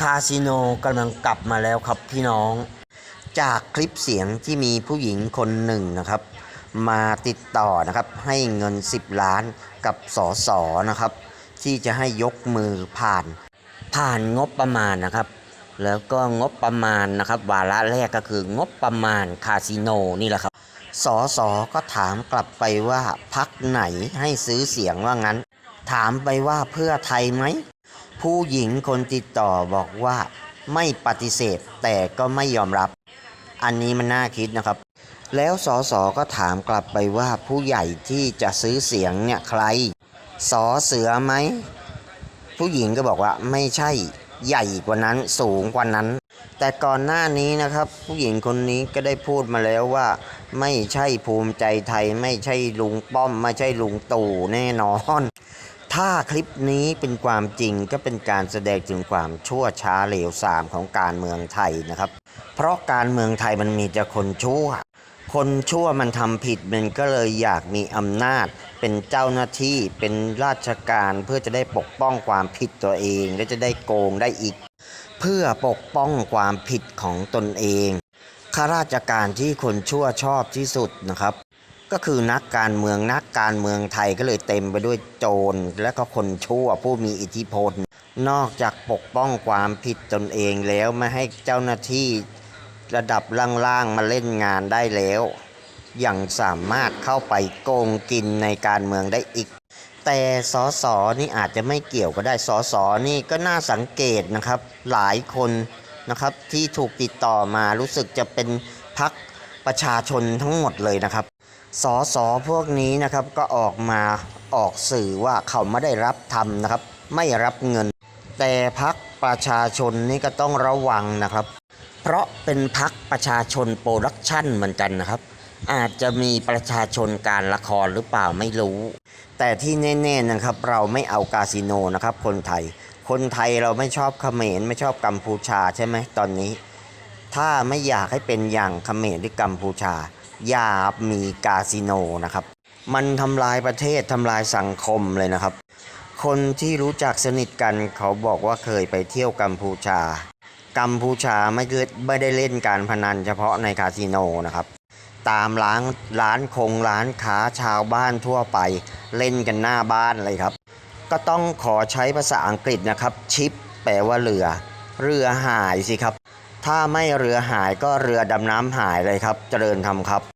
คาสิโนกำลังกลับมาแล้วครับพี่น้อง จากคลิปเสียงที่มีผู้หญิงคนหนึ่งนะครับ มาติดต่อนะครับให้เงิน 10 ล้านกับสอสอนะครับ ที่จะให้ยกมือผ่าน ผ่านงบประมาณนะครับ แล้วก็งบประมาณนะครับ วาระแรกก็คืองบประมาณคาสิโนนี่แหละครับสอสอก็ถามกลับไปว่าพักไหนให้ซื้อเสียงว่างั้น ถามไปว่าเพื่อไทยไหม ผู้หญิงคนติดต่อบอกว่าไม่ปฏิเสธแต่ก็ไม่ยอมรับ อันนี้มันน่าคิดนะครับ แล้วสอสอก็ถามกลับไปว่าผู้ใหญ่ที่จะซื้อเสียงเนี่ยใคร สอเสือไหม ผู้หญิงก็บอกว่าไม่ใช่ใหญ่กว่านั้นสูงกว่านั้น แต่ก่อนหน้านี้นะครับ ผู้หญิงคนนี้ก็ได้พูดมาแล้วว่า ไม่ใช่ภูมิใจไทย ไม่ใช่ลุงป้อม ไม่ใช่ลุงตู่แน่นอน ถ้าคลิปนี้เป็นความจริงก็เป็นการแสดงถึงความชั่วช้าเหลวทรามของการเมืองไทยนะครับ เพราะการเมืองไทยมันมีแต่คนชั่ว คนชั่วมันทำผิดมันก็เลยอยากมีอำนาจ เป็นเจ้าหน้าที่เป็นราชการเพื่อจะได้ปกป้องความผิดตัวเอง และจะได้โกงได้อีก เพื่อปกป้องความผิดของตนเองข้าราชการที่คนชั่วชอบที่สุดนะครับ ก็คือนักการเมืองนักการเมืองไทยก็เลยเต็มไปด้วยโจร และก็คนชั่วผู้มีอิทธิพล นอกจากปกป้องความผิดตนเองแล้วไม่ให้เจ้าหน้าที่ระดับล่างๆมาเล่นงานได้แล้วยังสามารถเข้าไปโกงกินในการเมืองได้อีก แต่สอสอนี่อาจจะไม่เกี่ยวก็ได้สอสอนี่ก็น่าสังเกตนะครับ หลายคนนะครับที่ถูกติดต่อมารู้สึกจะเป็นพักประชาชนทั้งหมดเลยนะครับ สอสอพวกนี้นะครับก็ออกมาออกสื่อว่าเขาไม่ได้รับทำนะครับ ไม่รับเงิน แต่พักประชาชนนี่ก็ต้องระวังนะครับ เพราะเป็นพักประชาชนโปรดักชั่นเหมือนกันนะครับ อาจจะมีประชาชนการละครหรือเปล่าไม่รู้ แต่ที่แน่ๆนะครับ เราไม่เอากาสิโนนะครับ คนไทย คนไทยเราไม่ชอบเขมรไม่ชอบกัมพูชาใช่ไหมตอนนี้ ถ้าไม่อยากให้เป็นอย่างเขมรหรือกัมพูชา ย่ามีกาสิโนนะครับ มันทำลายประเทศทำลายสังคมเลยนะครับ คนที่รู้จักสนิทกันเขาบอกว่าเคยไปเที่ยวกัมพูชา กัมพูชาไม่ได้ไม่ได้เล่นการพนันเฉพาะในคาสิโนนะครับ ตามร้านร้านคงร้านค้าชาวบ้านทั่วไปเล่นกันหน้าบ้านเลยครับ ก็ต้องขอใช้ภาษาอังกฤษนะครับ ชิปแปลว่าเรือ เรือหายสิครับ ถ้าไม่เรือหายก็เรือดำน้ำหายเลยครับ เจริญธรรมครับ